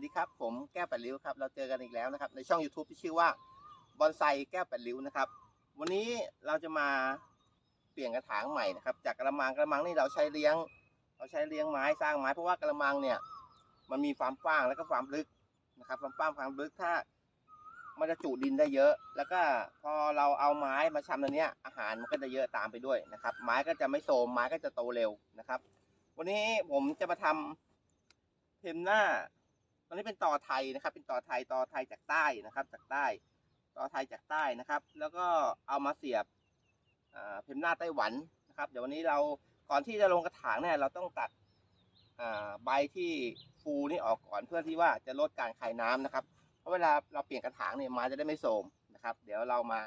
สดีครับ ผมแก้วแปดริ้วครับ เราเจอกันอีกแล้วนะครับ ในช่อง YouTube ที่ชื่อว่าบอนไซแก้วแปดริ้วนะครับ วันนี้เราจะมาเปลี่ยนกระถางใหม่นะครับ จากกระมังกระมังนี่เราใช้เลี้ยง เราใช้เลี้ยงไม้สร้างไม้เพราะว่ากระมังเนี่ย มันมีความกว้างแล้วก็ความลึกนะครับ ความกว้างความลึกถ้า มันจะจุดินได้เยอะ แล้วก็พอเราเอาไม้มาชำตรงเนี้ยอาหารมันก็จะเยอะตามไปด้วยนะครับ ไม้ก็จะไม่โทรมไม้ก็จะโตเร็วนะครับ วันนี้ผมจะมาทำเพมหน้า ตอนนี้เป็นต่อไทยนะครับ เป็นต่อไทยต่อไทยจากใต้นะครับ จากใต้ ต่อไทยจากใต้นะครับ แล้วก็เอามาเสียบเพมหน้าไต้หวันนะครับ เดี๋ยววันนี้เราก่อนที่จะลงกระถางเนี่ยเราต้องตัดใบที่ฟูนี่ออกก่อนเพื่อที่ว่าจะลดการคายน้ำนะครับ เพราะเวลาเราเปลี่ยนกระถางเนี่ยไม้จะได้ไม่โทมนะครับ เดี๋ยวเรามา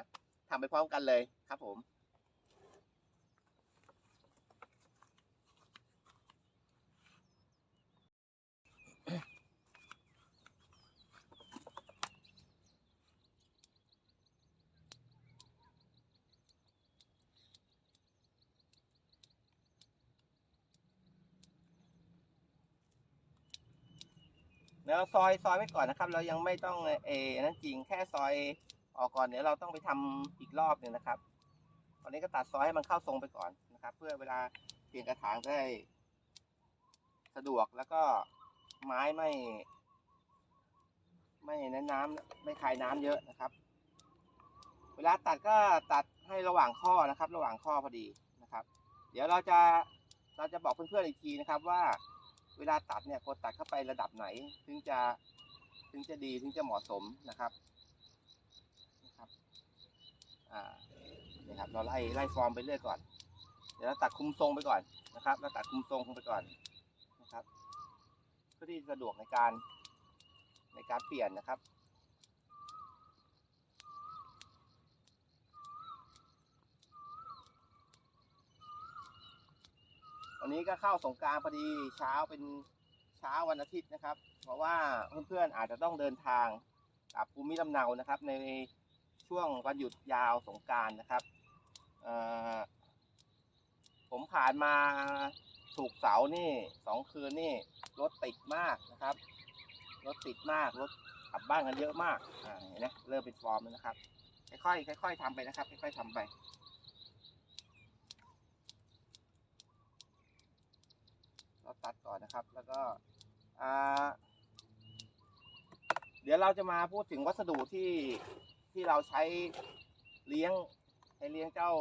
ทำไปพร้อมกันเลยครับผม แล้วซอยซอยไว้ก่อนนะครับ เรายังไม่ต้องเออนั่นจริงแค่ซอยออกก่อนเดี๋ยวเราต้องไปทำอีกรอบหนึ่งนะครับ ตอนนี้ก็ตัดซอยให้มันเข้าทรงไปก่อนนะครับ เพื่อเวลาเปลี่ยนกระถางได้สะดวกแล้วก็ไม้ไม่ ไม่น้นน้ำไม่คายน้ำเยอะนะครับ เวลาตัดก็ตัดให้ระหว่างข้อนะครับ ระหว่างข้อพอดีนะครับ เดี๋ยวเราจะเราจะบอกเพื่อนๆอีกทีนะครับว่า เวลาตัดเนี่ยควรตัดเข้าไประดับไหน ถึงจะถึงจะดีถึงจะเหมาะสมนะครับนะครับอ่าเนี่ยครับเราไล่ไล่ฟอร์มไปเรื่อยก่อน เดี๋ยวเราตัดคุมทรงไปก่อนนะครับเราตัดคุมทรงไปก่อนนะครับเพื่อที่สะดวกในการในการเปลี่ยนนะครับ วันนี้ก็เข้าสงการพอดีเช้าเป็นเช้าวันอาทิตย์นะครับ เพราะว่าเพื่อนๆอาจจะต้องเดินทางกลับภูมิลำเนานะครับ ในช่วงวันหยุดยาวสงการนะครับผมผ่านมาถูกเสานี่สองคืนนี่รถติดมากนะครับรถติดมากรถกลับบ้านกันเยอะมากอ่าเห็นไหมเริ่มเป็นฟอร์มแล้วนะครับ ค่อยๆค่อยๆทำไปนะครับ ค่อยๆทำไป เราตัดก่อนนะครับ แล้วก็เดี๋ยวเราจะมาพูดถึงวัสดุที่ที่เราใช้เลี้ยงใช้เลี้ยงเจ้า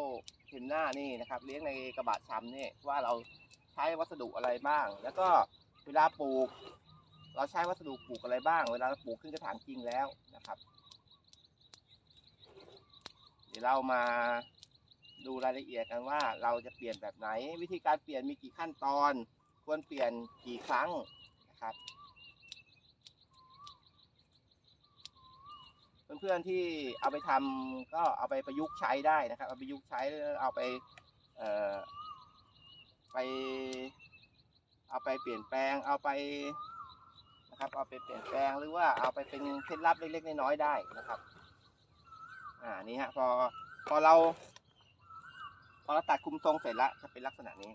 เทนหน้านี่นะครับ เลี้ยงในกระบะชำนี่ว่าเราใช้วัสดุอะไรบ้าง แล้วก็เวลาปลูก เราใช้วัสดุปลูกอะไรบ้าง เวลาเราปลูกขึ้นกระถางจริงแล้วนะครับ เดี๋ยวเรามาดูรายละเอียดกันว่าเราจะเปลี่ยนแบบไหน วิธีการเปลี่ยนมีกี่ขั้นตอน ควรเปลี่ยนกี่ครั้งนะครับเพื่อนๆที่เอาไปทำก็เอาไปประยุกต์ใช้ได้นะครับ เอาไปประยุกต์ใช้เอาไปเอ่อไป เอาไปเปลี่ยนแปลงเอาไปนะครับ เอาไปเปลี่ยนแปลงหรือว่าเอาไปเป็นเคล็ดลับเล็กๆน้อยๆได้นะครับอ่านี่ฮะพอพอเรา พอเราตัดคุมทรงเสร็จแล้วจะเป็นลักษณะนี้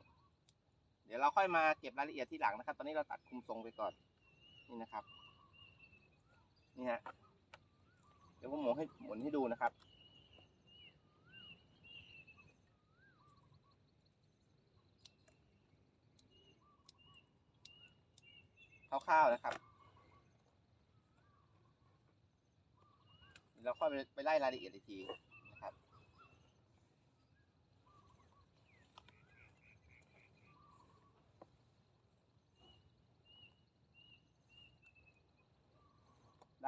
เดี๋ยวเราค่อยมาเก็บรายละเอียดที่หลังนะครับ ตอนนี้เราตัดคุมทรงไปก่อน นี่นะครับ นี่ฮะ เดี๋ยวผมหมุนให้หมุนให้ดูนะครับ คร่าวๆนะครับ เราค่อยไปไปไล่รายละเอียดอีกทีนะครับ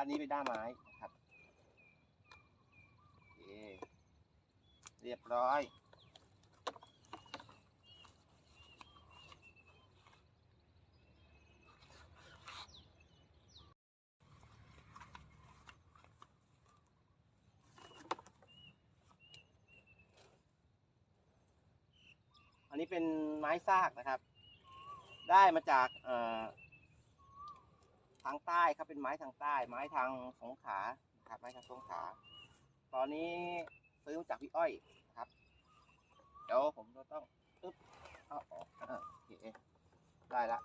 ด้านนี้เป็นด้าไม้ครับโอเคเรียบร้อย อันนี้เป็นไม้ซากนะครับ ได้มาจากเอ่อ ทางใต้ครับเป็นไม้ทางใต้ ไม้ทางสงขานะครับไม้ทางสงขาตอนนี้ซื้อมาจากพี่อ้อยนะครับเดี๋ยวผมจะต้องอึ๊บเอาออกอ่าโอเคได้ละ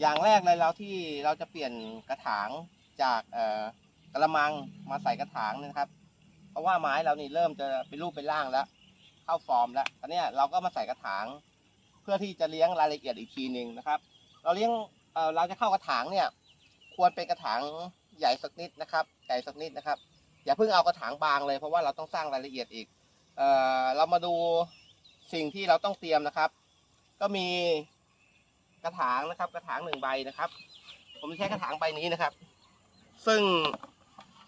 อย่างแรกเลยเราที่เราจะเปลี่ยนกระถางจากกระมังมาใส่กระถางนะครับ เพราะว่าไม้เรานี่เริ่มจะเป็นรูปเป็นร่างแล้ว เข้าฟอร์มแล้วตอนนี้เราก็มาใส่กระถาง เพื่อที่จะเลี้ยงรายละเอียดอีกทีหนึ่งนะครับ เราเลี้ยงเเราจะเข้ากระถางเนี่ยควรเป็นกระถางใหญ่สักนิดนะครับใหญ่สักนิดนะครับ อย่าเพิ่งเอากระถางบางเลยเพราะว่าเราต้องสร้างรายละเอียดอีกเออเรามาดูสิ่งที่เราต้องเตรียมนะครับ ก็มี กระถางนะครับ กระถางหนึ่งใบนะครับ ผมใช้กระถางใบนี้นะครับ ซึ่ง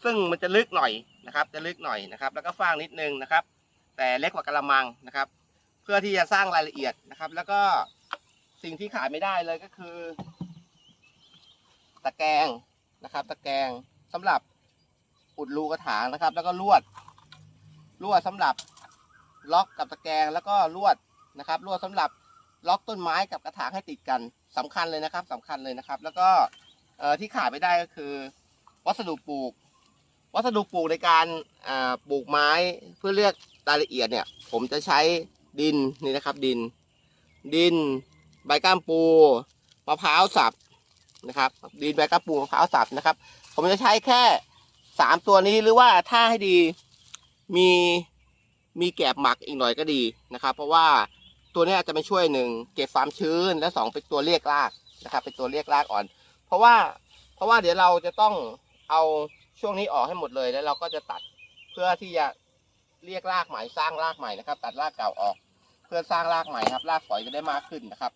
ซึ่งมันจะลึกหน่อยนะครับ จะลึกหน่อยนะครับ แล้วก็ฟางนิดนึงนะครับ แต่เล็กกว่ากระมังนะครับ เพื่อที่จะสร้างรายละเอียดนะครับ แล้วก็สิ่งที่ขาดไม่ได้เลยก็คือ ตะแกรงนะครับ ตะแกรงสำหรับอุดรูกระถางนะครับ แล้วก็ลวดลวดสำหรับล็อกกับตะแกรงแล้วก็ลวดนะครับลวดสำหรับ ล็อกต้นไม้กับกระถางให้ติดกันสำคัญเลยนะครับสำคัญเลยนะครับ แล้วก็ที่ขาดไม่ได้ก็คือ วัสดุปลูก วัสดุปลูกในการปลูกไม้เพื่อเลือกรายละเอียดเนี่ย ผมจะใช้ดินนี่นะครับ ดิน ดิน ใบก้ามปูมะพร้าวสับนะครับ ดินใบก้ามปูมะพร้าวสับนะครับ ผมจะใช้แค่สามตัวนี้หรือว่าถ้าให้ดีมีมีแกบหมักอีกหน่อยก็ดีนะครับ เพราะว่า ตัวนี้จะมาช่วยหนึ่งเก็บความชื้นและสองเป็นตัวเรียกรากนะครับ เป็นตัวเรียกรากอ่อน เพราะว่าเพราะว่าเดี๋ยวเราจะต้องเอาช่วงนี้ออกให้หมดเลยแล้วเราก็จะตัดเพื่อที่จะเรียกรากใหม่สร้างรากใหม่นะครับ ตัดรากเก่าออก เพื่อสร้างรากใหม่ครับ รากฝอยจะได้มากขึ้นนะครับ